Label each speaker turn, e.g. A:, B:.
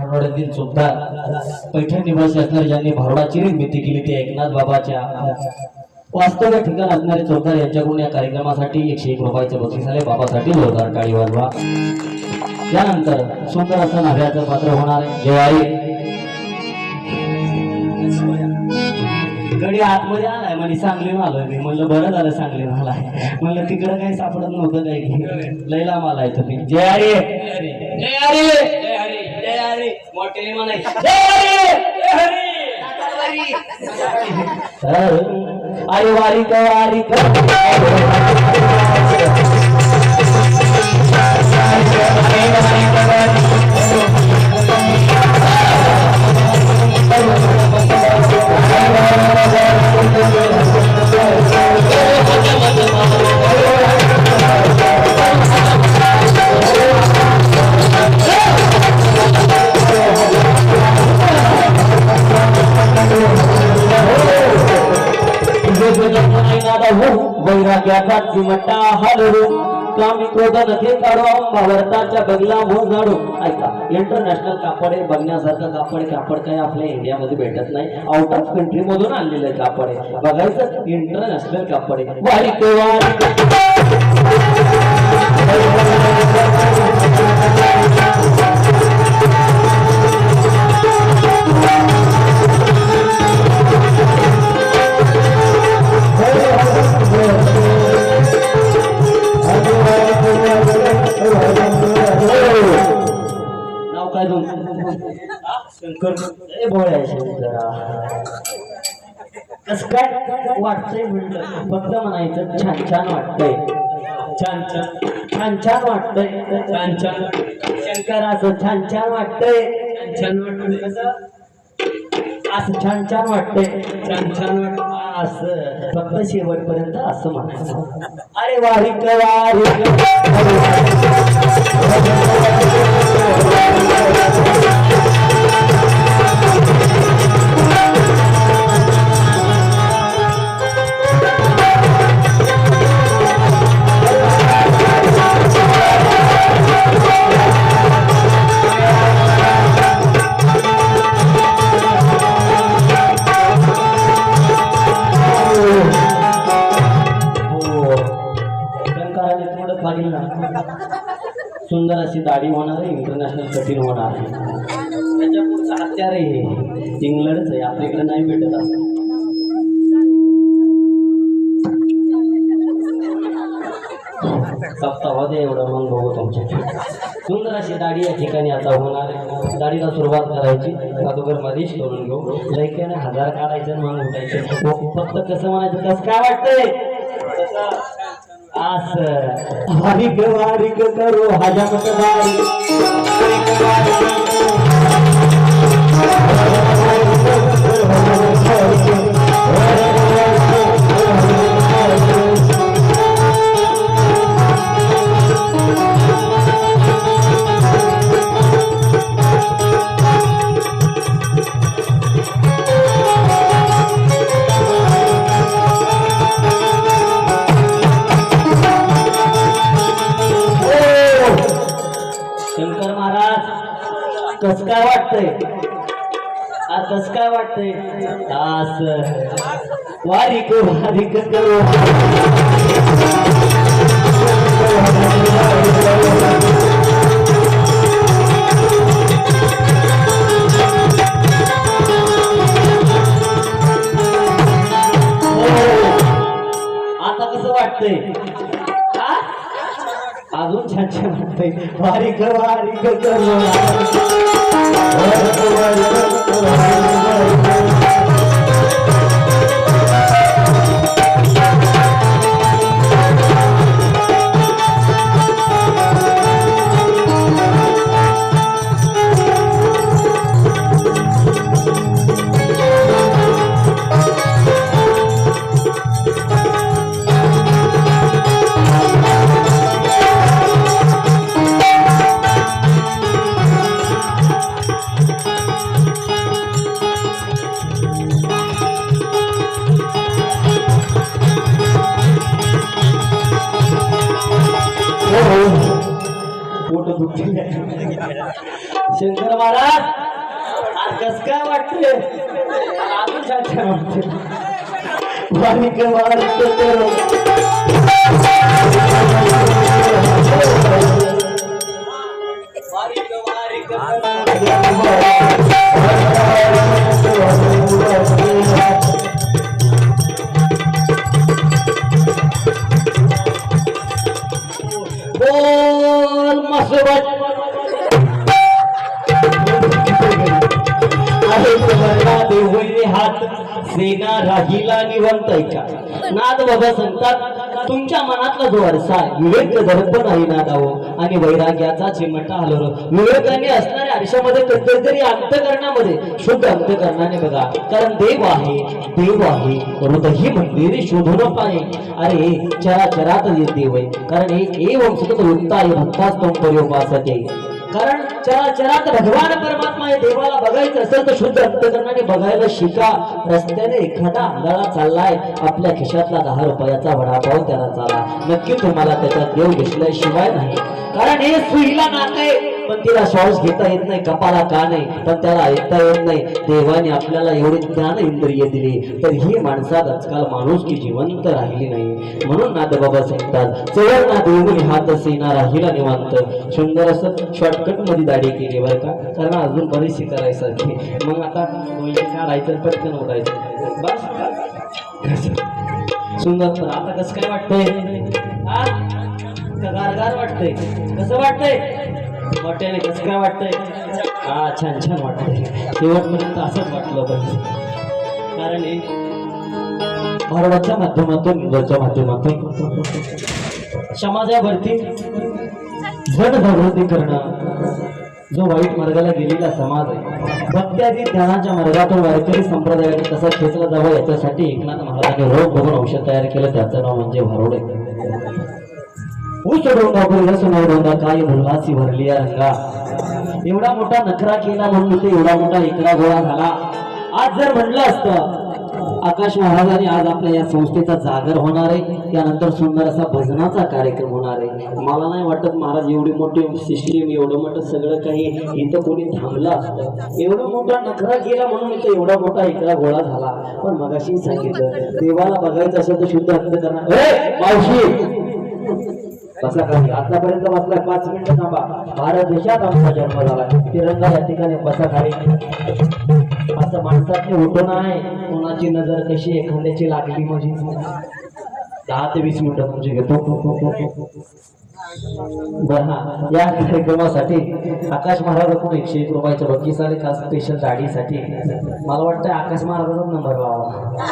A: भारोड्यातील चोपदार पैठण निवासी असणारे ज्यांनी भारोडाची निर्मिती केली ती एकनाथ बाबाच्या वास्तव्य ठिकाण असणारे चोपदार यांच्याकडून या कार्यक्रमासाठी एकशे एक रुपयाचे बक्षीस आले. बाबासाठी जोरदार टाळी वाजवा. त्यानंतर सुंदर असं नाव्याचं पात्र होणार जेवारी गडी आतमध्ये आलाय. म्हणे सांगली आलोय मी. म्हणलं बरं झालं सांगली आलाय. म्हणलं तिकडं काही सापडत नव्हतं काही. की लैला मला आहे तुम्ही. जय हरी जय हरी
B: जय हरी. जय हरी मोठ्याने म्हणायचं.
A: जय हरी!
B: जय हरी.
A: अरे वारी का वारी चिमटा हलवू. कामी क्रोधन हे काढू भावरताच्या बंगला हो झाडू ऐका इंटरनॅशनल कापड हे बघण्यासारखं कापड कापड काही आपल्या इंडियामध्ये भेटत नाही. आउट ऑफ कंट्री मधून आणलेलं आहे कापड आहे बघायचं इंटरनॅशनल कापड आहे वारीक वारीक कस काय वाटतंय म्हणलं फक्त म्हणायचं छान छान वाटतंय. छान छान छान छान वाटतंय.
B: छान छान
A: शंकर असं छान छान वाटतंय.
B: छान वाटतं कसं
A: असं छान छान वाटतंय.
B: छान छान वाटतं
A: असं फक्त शेवटपर्यंत असं म्हणायचं अरे वारीक वारीक सुंदर अशी दाढी होणार आहे इंटरनॅशनल कठीण होणार आहे. त्याच्या पुढचं हत्यार आहे हे. इंग्लंडच आहे आपल्याकडे नाही भेटत असं. सप्ताह दे एवढं मग बघू तुमच्या सुंदर अशी दाढी या ठिकाणी आता होणार आहे. दाढीला सुरुवात करायची. अगोदर मध्येच करून घेऊ. लैक्याने हजार काढायचं म्हणून मग उठायचं. हो, फक्त कसं म्हणायचं? कसं काय वाटतंय? आस. हरिक वारिक करो हजामत वारी वाटतंय? आताच काय वाटतंय? आस. वारिक वारिक करू. हो. आता कसं वाटतंय? छान छान वाटतंय वारिक वारिक शंकर महाराज कस काय वाटते वाटते सेना राहिला निवंत ऐका. नाद बाबा सांगतात तुमच्या मनातला जो वारसा विवेक दर्पण आहे नादावो. आणि वैराग्याचा चिमटा हलवलो विवेकाने असणाऱ्या आरशामध्ये कधीतरी अंतकरणामध्ये शुद्ध अंतकरणाने बघा. कारण देव आहे देव आहे. हृदयी मंदिर शोधून पाहे अरे चराचरात जे देव आहे कारण हे एवं सतत युक्ता भक्ताच तो पर्योपासते कारण चराचरात भगवान परमात्मा हे देवाला बघायचं असेल तर शुद्ध अंतकरणाने बघायला शिका. रस्त्याने एखादा आंधळा चाललाय आपल्या खिशातला दहा रुपयाचा वडापाव त्याला चाला. नक्की तुम्हाला त्याच्यात देव दिसल्याशिवाय नाही. कारण हे सुईला नाते आहे. पण तिला श्वास घेता येत नाही कपाला का नाही पण त्याला ऐकता येत नाही. देवाने आपल्याला एवढे ज्ञान इंद्रिय दिली तर ही माणसात आजकाल माणूस की जिवंत राहिली नाही. म्हणून नादबाबा सांगतात चवळ ना देऊन हात सेना राहिला निवांत. सुंदर असं शॉर्टकटमध्ये दाढी केली बरं का? कारण अजून बरीचशी करायसारखी. मग आता काढायचं पटकन उठायचं बस सुंदर तर आता कसं काय वाटतंय? गारगार वाटतंय. कसं वाटतंय? मोठ्याने कसं काय वाटतंय? हा छान छान वाटतंय. शेवटपर्यंत असंच वाटलं पाहिजे कारण हे माध्यमातून इंग्रजच्या माध्यमातून समाजावरती जनजागृती करणं जो वाईट मार्गाला गेलेला समाज आहे भक्त्यादी ज्ञानाच्या मार्गातून वारकरी संप्रदायाने कसा खेचला जावा याच्यासाठी एकनाथ महाराजांनी रोग बघून औषध तयार केलं त्याचं नाव म्हणजे भारोडे ऊस डोंगा डोंगा काय भरली रंगा एवढा मोठा नखरा केला म्हणून ते एवढा मोठा इकडा गोळा झाला. आज जर म्हणलं असतं आकाश महाराजांनी आज आपल्या या संस्थेचा जागर होणार आहे. त्यानंतर सुंदर असा भजनाचा कार्यक्रम होणार आहे. मला नाही वाटत महाराज एवढी मोठी सिस्टीम एवढं मोठं सगळं काही इथं कोणी थांबलं असतं. एवढा मोठा नखरा केला म्हणून इथं एवढा मोठा इकडा गोळा झाला. पण मगाशी सांगितलं देवाला बघायचं असेल तर शुद्ध अर्थ करणार. मावशी! बसला खाली. आतापर्यंत बसला. पाच मिनिटं थांबा. भारत देशात आमचा जन्म झाला. तिरंगा या ठिकाणी बसा खाली. असं माणसाचे होतो नाही कोणाची नजर कशी एखाद्याची लागली माझी. दहा ते वीस मिनिटं म्हणजे घेतो. या कार्यक्रमासाठी आकाश महाराजाकडून एकशे एक रुपयाच्या बक्षीस आले. खास स्पेशल गाडीसाठी. मला वाटतं आकाश महाराजाचा नंबर लावा.